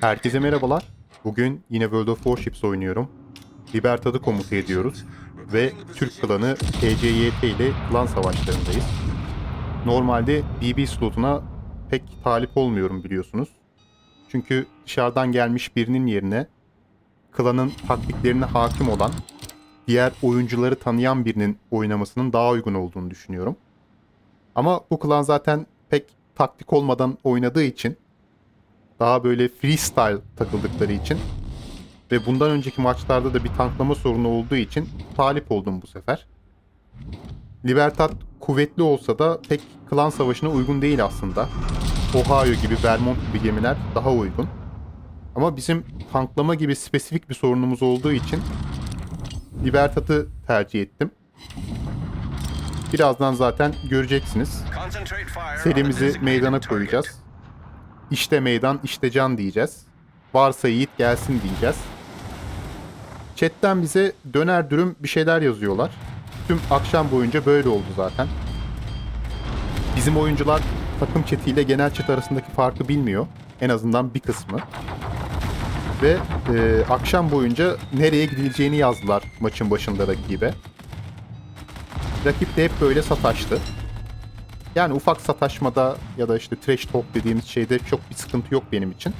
Herkese merhabalar. Bugün yine World of Warships oynuyorum. Libertad'ı komuta ediyoruz. Ve Türk klanı TCYT ile klan savaşlarındayız. Normalde BB slotuna pek talip olmuyorum biliyorsunuz. Çünkü dışarıdan gelmiş birinin yerine klanın taktiklerine hakim olan diğer oyuncuları tanıyan birinin oynamasının daha uygun olduğunu düşünüyorum. Ama bu klan zaten pek taktik olmadan oynadığı için daha böyle freestyle takıldıkları için ve bundan önceki maçlarda da bir tanklama sorunu olduğu için talip oldum bu sefer. Libertad kuvvetli olsa da pek klan savaşına uygun değil aslında. Ohio gibi, Vermont gibi gemiler daha uygun. Ama bizim tanklama gibi spesifik bir sorunumuz olduğu için Libertad'ı tercih ettim. Birazdan zaten göreceksiniz. Serimizi meydana koyacağız. İşte meydan, işte can diyeceğiz. Varsa yiğit gelsin diyeceğiz. Chat'ten bize döner dürüm bir şeyler yazıyorlar. Tüm akşam boyunca böyle oldu zaten. Bizim oyuncular takım chat'iyle genel chat arasındaki farkı bilmiyor. En azından bir kısmı. Ve e, akşam boyunca nereye gidileceğini yazdılar maçın başında rakibe. Rakip de hep böyle sataştı. Yani ufak sataşmada ya da işte trash talk dediğimiz şeyde çok bir sıkıntı yok benim için.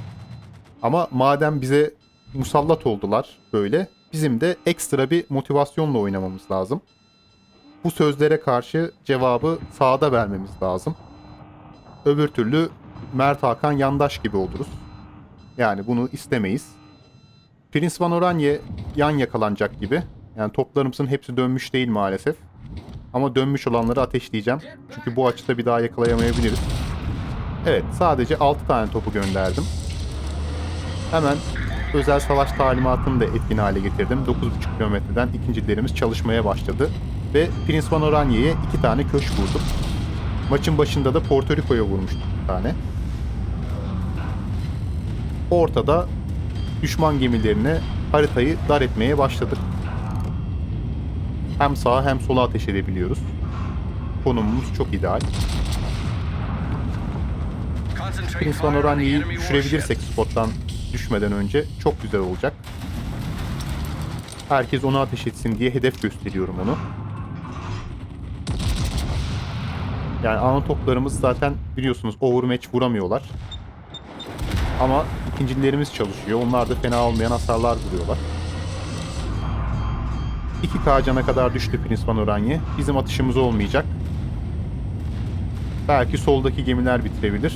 Ama madem bize musallat oldular böyle, bizim de ekstra bir motivasyonla oynamamız lazım. Bu sözlere karşı cevabı sahada vermemiz lazım. Öbür türlü Mert Hakan yandaş gibi oluruz. Yani bunu istemeyiz. Prince Van Oranje yan yakalanacak gibi. Yani toplarımızın hepsi dönmüş değil maalesef. Ama dönmüş olanları ateşleyeceğim. Çünkü bu açıda bir daha yakalayamayabiliriz. Evet sadece 6 tane topu gönderdim. Hemen özel savaş talimatını da etkin hale getirdim. 9,5 kilometreden ikincilerimiz çalışmaya başladı. Ve Prince Van Oranje'ye 2 tane köşk vurdum. Maçın başında da Porto Rico'ya vurmuştum bir tane. Ortada düşman gemilerine haritayı dar etmeye başladık hem sağa hem sola ateş edebiliyoruz. Konumumuz çok ideal. Prince Van Oranje'yi düşürebilirsek spottan düşmeden önce çok güzel olacak. Herkes ona ateş etsin diye hedef gösteriyorum onu. Yani ana toplarımız zaten biliyorsunuz overmatch vuramıyorlar. Ama ikincilerimiz çalışıyor. Onlar da fena olmayan hasarlar vuruyorlar. 2K cana kadar düştü Prince Van Oranje. Bizim atışımız olmayacak. Belki soldaki gemiler bitirebilir.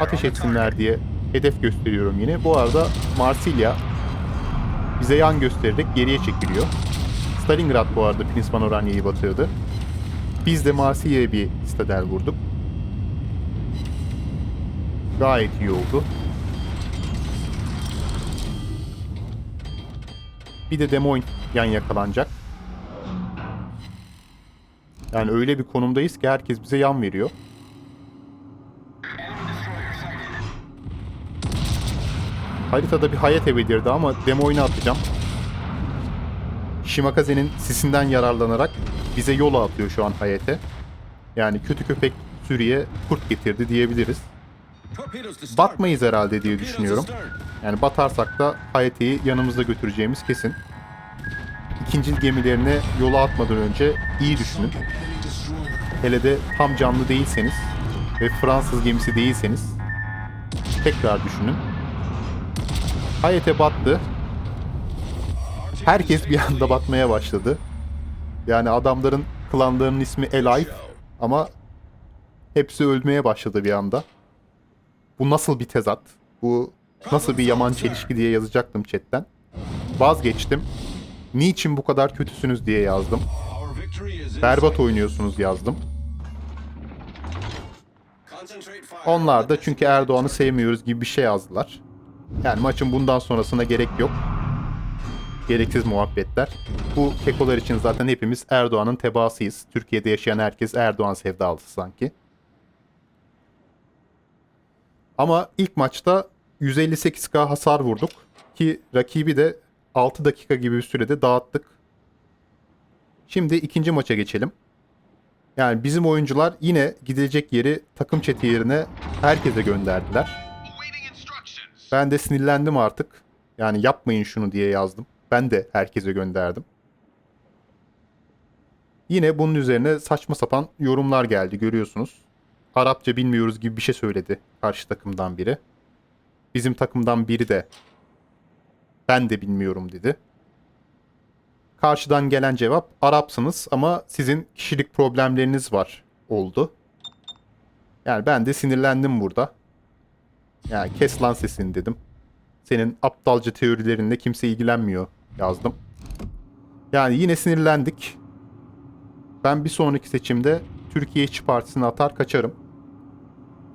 Ateş etsinler diye hedef gösteriyorum yine. Bu arada Marsilya bize yan göstererek geriye çekiliyor. Stalingrad bu arada Prince Van Oranje'yi batırdı. Biz de Marsilya'ya bir stadel vurduk. Gayet iyi oldu. Bir de Des yan yakalanacak. Yani öyle bir konumdayız ki herkes bize yan veriyor. Haritada bir Hayate belirdi ama Moines'i atacağım. Shimakaze'nin sisinden yararlanarak bize yola atıyor şu an Hayate. Yani kötü köpek sürüye kurt getirdi diyebiliriz. Batmayız herhalde diye düşünüyorum. Yani batarsak da Hayate'yi yanımızda götüreceğimiz kesin. İkinci gemilerine yola atmadan önce iyi düşünün. Hele de tam canlı değilseniz ve Fransız gemisi değilseniz tekrar düşünün. Hayete battı. Herkes bir anda batmaya başladı. Yani adamların klanlarının ismi Alive ama hepsi ölmeye başladı bir anda. Bu nasıl bir tezat? Bu nasıl bir yaman çelişki diye yazacaktım chatten. Vazgeçtim. Niçin bu kadar kötüsünüz diye yazdım. Berbat oynuyorsunuz yazdım. Onlar da çünkü Erdoğan'ı sevmiyoruz gibi bir şey yazdılar. Yani maçın bundan sonrasına gerek yok. Gereksiz muhabbetler. Bu kekolar için zaten hepimiz Erdoğan'ın tebaasıyız. Türkiye'de yaşayan herkes Erdoğan sevdalısı sanki. Ama ilk maçta 158k hasar vurduk. Ki rakibi de 6 dakika gibi bir sürede dağıttık. Şimdi ikinci maça geçelim. Yani bizim oyuncular yine gidecek yeri takım çeti yerine herkese gönderdiler. Ben de sinirlendim artık. Yani yapmayın şunu diye yazdım. Ben de herkese gönderdim. Yine bunun üzerine saçma sapan yorumlar geldi görüyorsunuz. Arapça bilmiyoruz gibi bir şey söyledi karşı takımdan biri. Bizim takımdan biri de ben de bilmiyorum dedi. Karşıdan gelen cevap Arapsınız ama sizin kişilik problemleriniz var oldu. Yani ben de sinirlendim burada. Yani kes lan sesini dedim. Senin aptalca teorilerinle kimse ilgilenmiyor yazdım. Yani yine sinirlendik. Ben bir sonraki seçimde Türkiye İşçi Partisi'ne atar kaçarım.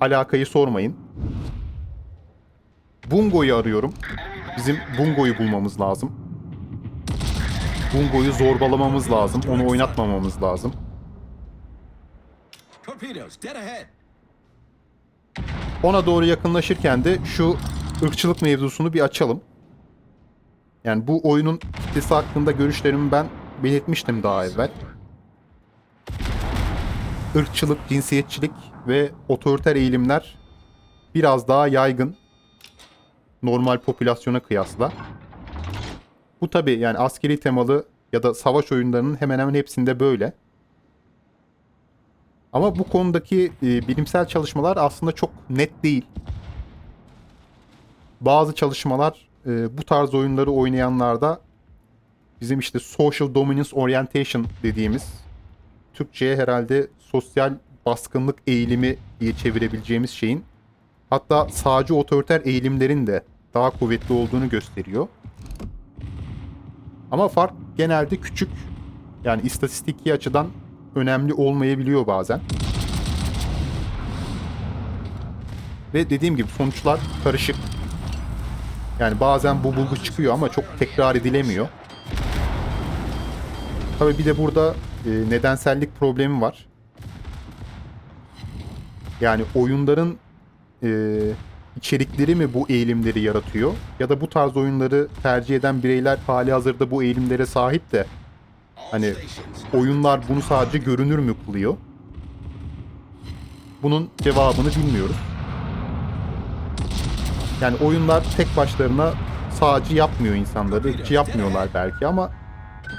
Alakayı sormayın. Bungo'yu arıyorum. Bizim Bungo'yu bulmamız lazım. Bungo'yu zorbalamamız lazım. Onu oynatmamamız lazım. Ona doğru yakınlaşırken de şu ırkçılık mevzusunu bir açalım. Yani bu oyunun kitlesi hakkında görüşlerimi ben belirtmiştim daha evvel. Irkçılık, cinsiyetçilik ve otoriter eğilimler biraz daha yaygın normal popülasyona kıyasla. Bu tabi yani askeri temalı ya da savaş oyunlarının hemen hemen hepsinde böyle. Ama bu konudaki e, bilimsel çalışmalar aslında çok net değil. Bazı çalışmalar e, bu tarz oyunları oynayanlarda bizim işte social dominance orientation dediğimiz Türkçe'ye herhalde sosyal baskınlık eğilimi diye çevirebileceğimiz şeyin hatta sağcı otoriter eğilimlerin de daha kuvvetli olduğunu gösteriyor. Ama fark genelde küçük. Yani istatistiki açıdan önemli olmayabiliyor bazen. Ve dediğim gibi sonuçlar karışık. Yani bazen bu bulgu çıkıyor ama çok tekrar edilemiyor. Tabii bir de burada e, nedensellik problemi var. Yani oyunların e, içerikleri mi bu eğilimleri yaratıyor? Ya da bu tarz oyunları tercih eden bireyler hali hazırda bu eğilimlere sahip de Hani oyunlar bunu sadece görünür mü kılıyor? Bunun cevabını bilmiyoruz. Yani oyunlar tek başlarına sağcı yapmıyor insanları. Hiç yapmıyorlar belki ama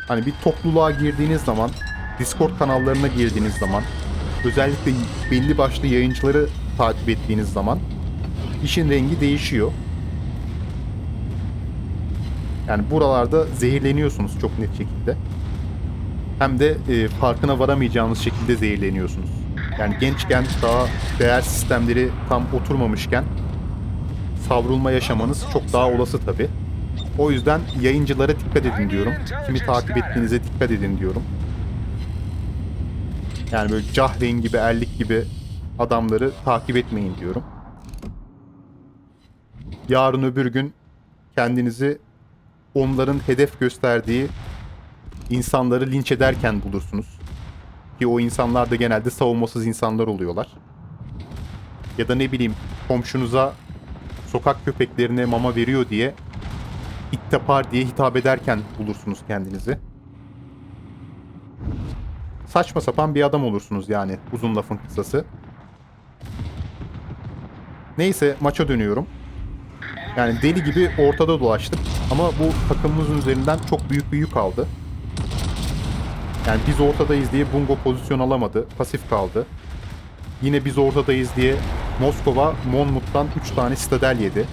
hani bir topluluğa girdiğiniz zaman, Discord kanallarına girdiğiniz zaman, özellikle belli başlı yayıncıları takip ettiğiniz zaman işin rengi değişiyor. Yani buralarda zehirleniyorsunuz çok net şekilde hem de e, farkına varamayacağınız şekilde zehirleniyorsunuz. Yani gençken daha değer sistemleri tam oturmamışken savrulma yaşamanız çok daha olası tabi. O yüzden yayıncılara dikkat edin diyorum. Kimi takip ettiğinize dikkat edin diyorum. Yani böyle Cahreyn gibi, Erlik gibi adamları takip etmeyin diyorum. Yarın öbür gün kendinizi onların hedef gösterdiği insanları linç ederken bulursunuz. Ki o insanlar da genelde savunmasız insanlar oluyorlar. Ya da ne bileyim komşunuza sokak köpeklerine mama veriyor diye ittepar diye hitap ederken bulursunuz kendinizi. Saçma sapan bir adam olursunuz yani uzun lafın kısası. Neyse maça dönüyorum. Yani deli gibi ortada dolaştık ama bu takımımızın üzerinden çok büyük bir yük aldı. Yani biz ortadayız diye Bungo pozisyon alamadı. Pasif kaldı. Yine biz ortadayız diye Moskova Monmut'tan 3 tane stadel yedi.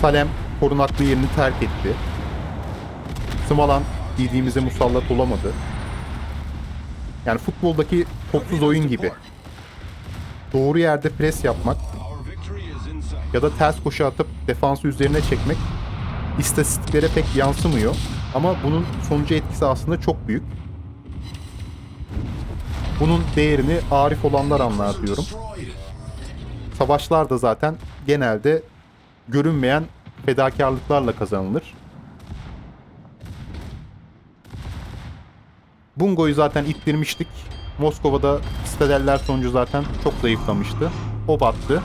Salem korunaklı yerini terk etti. Smalan dediğimize musallat olamadı. Yani futboldaki topsuz oyun gibi. Doğru yerde pres yapmak ya da ters koşu atıp defansı üzerine çekmek istatistiklere pek yansımıyor. Ama bunun sonucu etkisi aslında çok büyük. Bunun değerini arif olanlar anlar diyorum. Savaşlar da zaten genelde görünmeyen fedakarlıklarla kazanılır. Bungo'yu zaten ittirmiştik. Moskova'da Stadeller sonucu zaten çok zayıflamıştı. O battı.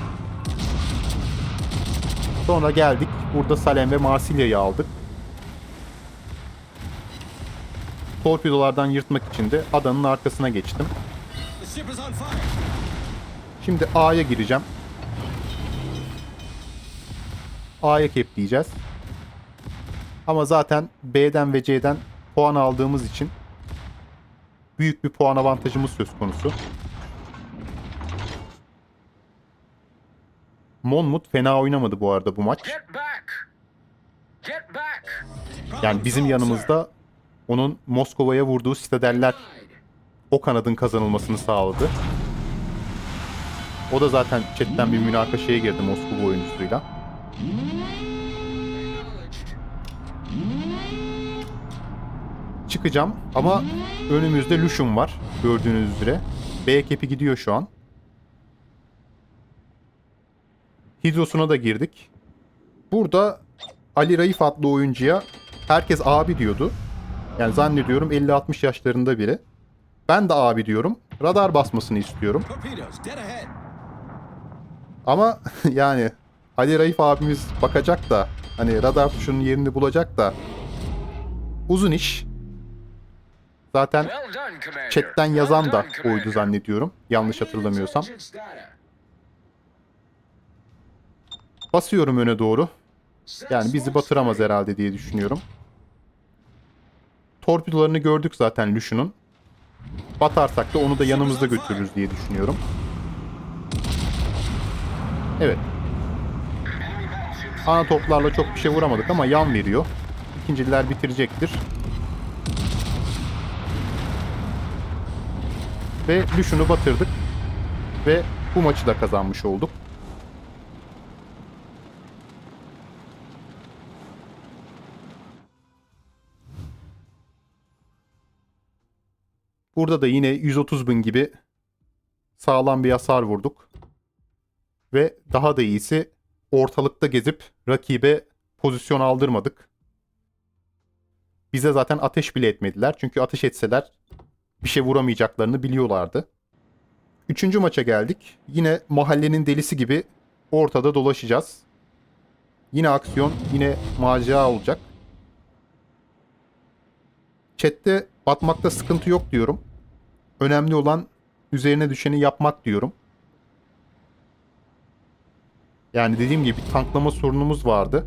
Sonra geldik. Burada Salem ve Marsilya'yı aldık. Torpidolardan yırtmak için de adanın arkasına geçtim. Şimdi A'ya gireceğim. A'ya kepleyeceğiz. Ama zaten B'den ve C'den puan aldığımız için büyük bir puan avantajımız söz konusu. Monmouth fena oynamadı bu arada bu maç. Yani bizim yanımızda onun Moskova'ya vurduğu sitadeller o kanadın kazanılmasını sağladı. O da zaten chatten bir münakaşaya girdi Moskova oyuncusuyla. Çıkacağım ama önümüzde Lucian var gördüğünüz üzere. B kepi gidiyor şu an. Hidrosuna da girdik. Burada Ali Raif adlı oyuncuya herkes abi diyordu. Yani zannediyorum 50-60 yaşlarında biri. Ben de abi diyorum. Radar basmasını istiyorum. Ama yani Ali Raif abimiz bakacak da hani radar tuşunun yerini bulacak da uzun iş. Zaten chatten yazan da oydu zannediyorum. Yanlış hatırlamıyorsam. Basıyorum öne doğru. Yani bizi batıramaz herhalde diye düşünüyorum. Torpidolarını gördük zaten Lucian'ın. Batarsak da onu da yanımızda götürürüz diye düşünüyorum. Evet. Ana toplarla çok bir şey vuramadık ama yan veriyor. İkinciler bitirecektir. Ve Lucian'ı batırdık. Ve bu maçı da kazanmış olduk. Burada da yine 130 bin gibi sağlam bir hasar vurduk. Ve daha da iyisi ortalıkta gezip rakibe pozisyon aldırmadık. Bize zaten ateş bile etmediler. Çünkü ateş etseler bir şey vuramayacaklarını biliyorlardı. Üçüncü maça geldik. Yine mahallenin delisi gibi ortada dolaşacağız. Yine aksiyon, yine macera olacak. Chat'te batmakta sıkıntı yok diyorum. Önemli olan üzerine düşeni yapmak diyorum. Yani dediğim gibi tanklama sorunumuz vardı.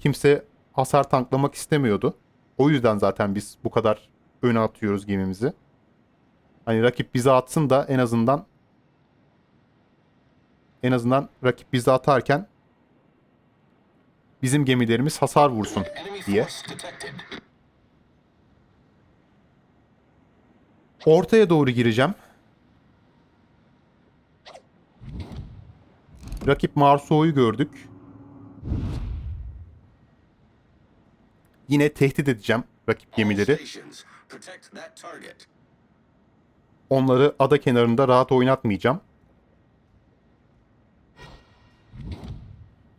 Kimse hasar tanklamak istemiyordu. O yüzden zaten biz bu kadar öne atıyoruz gemimizi. Hani rakip bize atsın da en azından en azından rakip bize atarken bizim gemilerimiz hasar vursun diye. Ortaya doğru gireceğim. Rakip Marso'yu gördük. Yine tehdit edeceğim rakip gemileri. Onları ada kenarında rahat oynatmayacağım.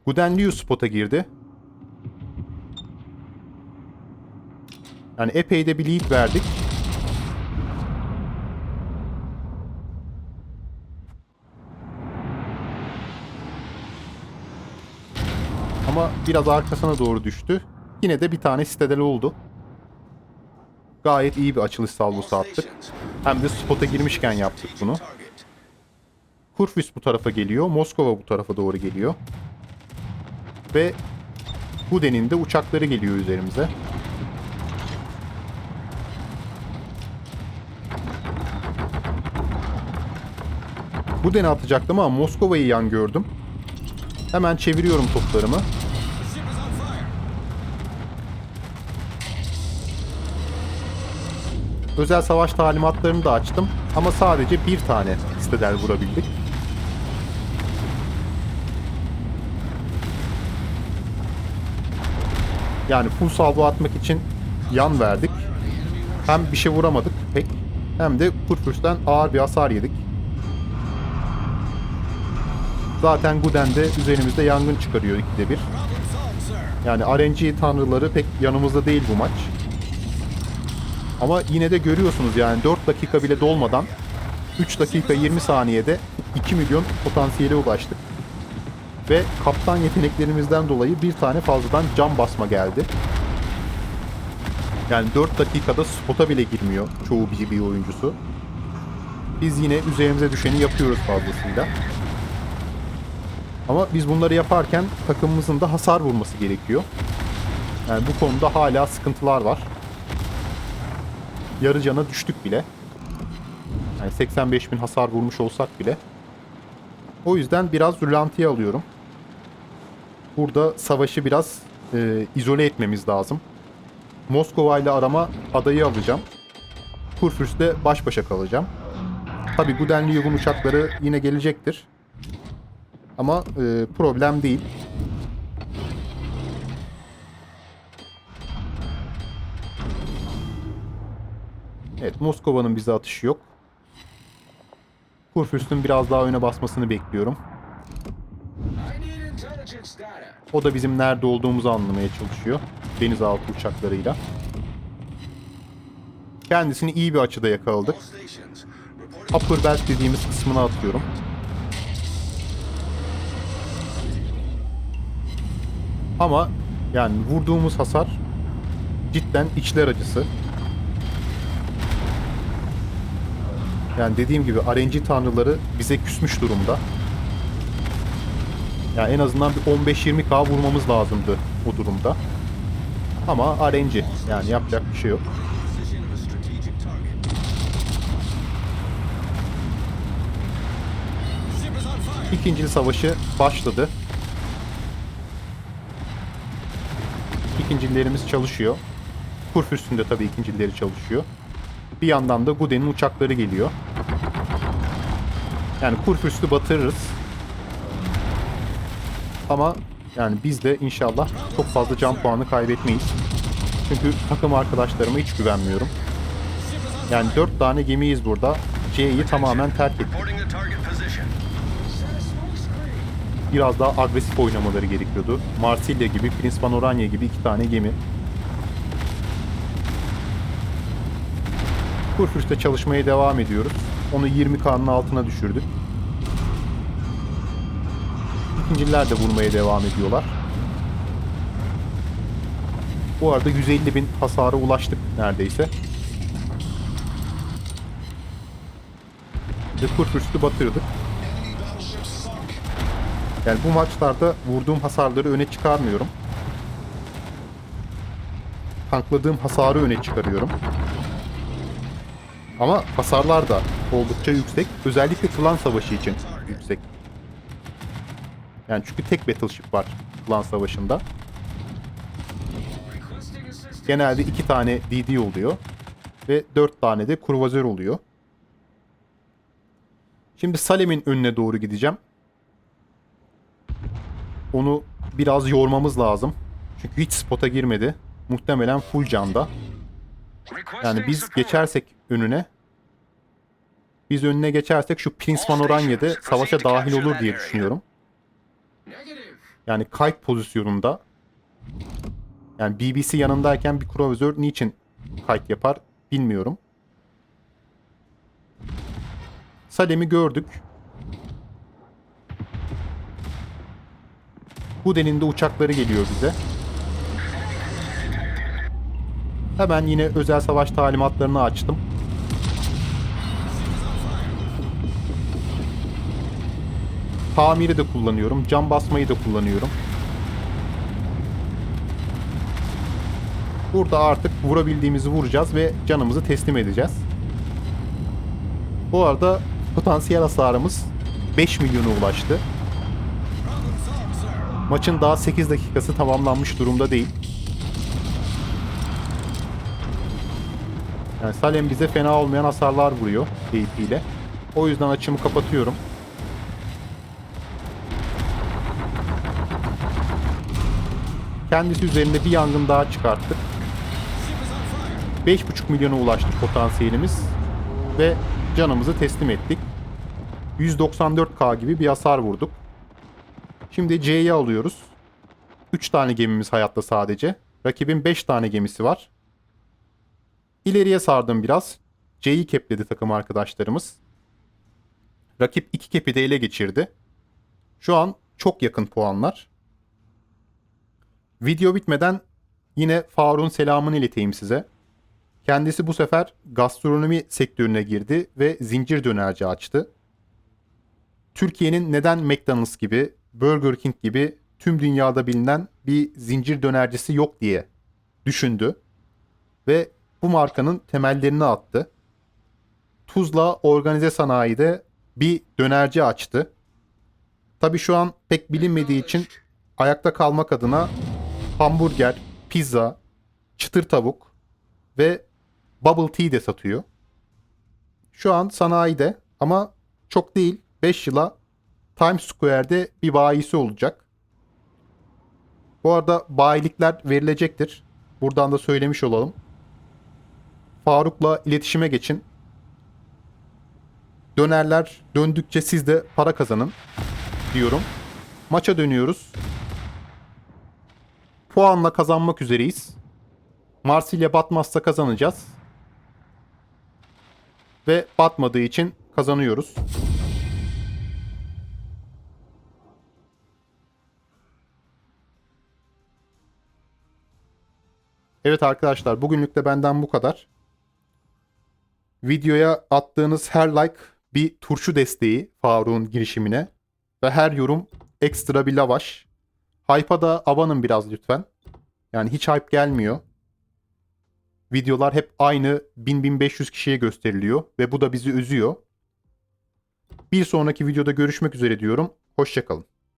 Gudenliu spota girdi. Yani epey de bir lead verdik. Ama biraz arkasına doğru düştü. Yine de bir tane sitedel oldu. Gayet iyi bir açılış salvosu attık. Hem de spota girmişken yaptık bunu. Kurfis bu tarafa geliyor. Moskova bu tarafa doğru geliyor. Ve Huden'in de uçakları geliyor üzerimize. Huden'i atacaktım ama Moskova'yı yan gördüm. Hemen çeviriyorum toplarımı. Özel savaş talimatlarını da açtım. Ama sadece bir tane istedel vurabildik. Yani full salvo atmak için yan verdik. Hem bir şey vuramadık pek hem de Kurfürst'ten ağır bir hasar yedik. Zaten Guden de üzerimizde yangın çıkarıyor ikide bir. Yani RNG tanrıları pek yanımızda değil bu maç. Ama yine de görüyorsunuz yani 4 dakika bile dolmadan 3 dakika 20 saniyede 2 milyon potansiyele ulaştık. Ve kaptan yeteneklerimizden dolayı bir tane fazladan cam basma geldi. Yani 4 dakikada spota bile girmiyor çoğu bir oyuncusu. Biz yine üzerimize düşeni yapıyoruz fazlasıyla. Ama biz bunları yaparken takımımızın da hasar vurması gerekiyor. Yani bu konuda hala sıkıntılar var. Yarı cana düştük bile. Yani 85 bin hasar vurmuş olsak bile. O yüzden biraz rölantiye alıyorum. Burada savaşı biraz e, izole etmemiz lazım. Moskova ile arama adayı alacağım. Kurfürst'le baş başa kalacağım. Tabi bu denli yugun uçakları yine gelecektir. Ama e, problem değil. Evet Moskova'nın bize atışı yok. Kurfürst'ün biraz daha öne basmasını bekliyorum. O da bizim nerede olduğumuzu anlamaya çalışıyor. Denizaltı uçaklarıyla. Kendisini iyi bir açıda yakaladık. Upper belt dediğimiz kısmına atıyorum. Ama yani vurduğumuz hasar cidden içler acısı. Yani dediğim gibi RNG tanrıları bize küsmüş durumda. Yani en azından bir 15-20k vurmamız lazımdı o durumda. Ama RNG yani yapacak bir şey yok. İkinci savaşı başladı. İkincilerimiz çalışıyor. Kurfürst'ün de tabii ikincileri çalışıyor. Bir yandan da Guden'in uçakları geliyor. Yani Kurfürst'ü batırırız. Ama yani biz de inşallah çok fazla can puanı kaybetmeyiz. Çünkü takım arkadaşlarıma hiç güvenmiyorum. Yani 4 tane gemiyiz burada. C'yi tamamen terk ettik. Biraz daha agresif oynamaları gerekiyordu. Marsilya gibi, Prince Panorania gibi iki tane gemi. Kurfürst'te çalışmaya devam ediyoruz. Onu 20K'nın altına düşürdük. İkinciler de vurmaya devam ediyorlar. Bu arada 150 bin hasara ulaştık neredeyse. Ve Kurfürst'ü batırdık. Yani bu maçlarda vurduğum hasarları öne çıkarmıyorum. Tankladığım hasarı öne çıkarıyorum. Ama hasarlar da oldukça yüksek. Özellikle klan savaşı için yüksek. Yani çünkü tek battleship var klan savaşında. Genelde iki tane DD oluyor. Ve dört tane de kruvazör oluyor. Şimdi Salem'in önüne doğru gideceğim. Onu biraz yormamız lazım. Çünkü hiç spota girmedi. Muhtemelen full canda. Yani biz geçersek önüne biz önüne geçersek şu Prince Manoranya'da savaşa dahil olur diye düşünüyorum. Yani kite pozisyonunda yani BBC yanındayken bir kruvazör niçin kite yapar bilmiyorum. Salem'i gördük. Guden'in de uçakları geliyor bize. Hemen yine özel savaş talimatlarını açtım. Tamiri de kullanıyorum. Cam basmayı da kullanıyorum. Burada artık vurabildiğimizi vuracağız ve canımızı teslim edeceğiz. Bu arada potansiyel hasarımız 5 milyona ulaştı. Maçın daha 8 dakikası tamamlanmış durumda değil. Yani Salem bize fena olmayan hasarlar vuruyor AP ile. O yüzden açımı kapatıyorum. Kendisi üzerinde bir yangın daha çıkarttık. Ship is on fire. 5,5 milyona ulaştık potansiyelimiz ve canımızı teslim ettik. 194k gibi bir hasar vurduk. Şimdi C'yi alıyoruz. 3 tane gemimiz hayatta sadece. Rakibin 5 tane gemisi var. İleriye sardım biraz. C'yi kepledi takım arkadaşlarımız. Rakip 2 kepi de ele geçirdi. Şu an çok yakın puanlar. Video bitmeden yine Faruk'un selamını ileteyim size. Kendisi bu sefer gastronomi sektörüne girdi ve zincir dönerci açtı. Türkiye'nin neden McDonald's gibi, Burger King gibi tüm dünyada bilinen bir zincir dönercisi yok diye düşündü ve bu markanın temellerini attı. Tuzla organize sanayide bir dönerci açtı. Tabi şu an pek bilinmediği için ayakta kalmak adına hamburger, pizza, çıtır tavuk ve bubble tea de satıyor. Şu an sanayide ama çok değil 5 yıla Times Square'de bir bayisi olacak. Bu arada bayilikler verilecektir. Buradan da söylemiş olalım. Faruk'la iletişime geçin. Dönerler döndükçe siz de para kazanın diyorum. Maça dönüyoruz. Puanla kazanmak üzereyiz. Marsilya batmazsa kazanacağız. Ve batmadığı için kazanıyoruz. Evet arkadaşlar bugünlük de benden bu kadar. Videoya attığınız her like bir turşu desteği Faruk'un girişimine ve her yorum ekstra bir lavaş. Hype'a da abanın biraz lütfen. Yani hiç hype gelmiyor. Videolar hep aynı 1000-1500 kişiye gösteriliyor ve bu da bizi üzüyor. Bir sonraki videoda görüşmek üzere diyorum. Hoşçakalın.